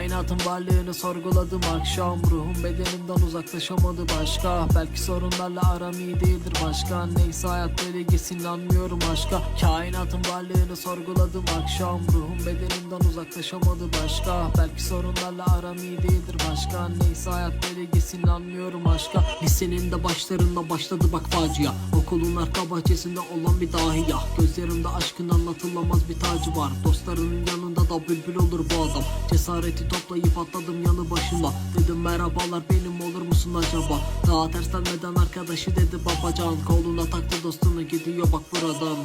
Kainatın varlığını sorguladım. Akşam Ruhum bedenimden uzaklaşamadı başka. Belki sorunlarla aram iyi değildir başka. Neyse hayat böyle gitsin inanmıyorum aşka. Kainatın varlığını sorguladım. Akşam Ruhum bedenimden uzaklaşamadı başka. Belki sorunlarla aram iyi değildir başka. Neyse hayat böyle gitsin inanmıyorum aşka. Lisenin de başlarında başladı bak facia. Okulun arka bahçesinde olan bir dahiya Gözlerimde aşkın anlatılamaz bir tacı var. Dostlarının yanında da bülbül olur bu adam. Cesareti toplayıp atladım yanı başına Dedim merhabalar benim olur musun acaba? Daha terslenmeden arkadaşı dedi babacan. Koluna taktı dostunu gidiyor bak buradan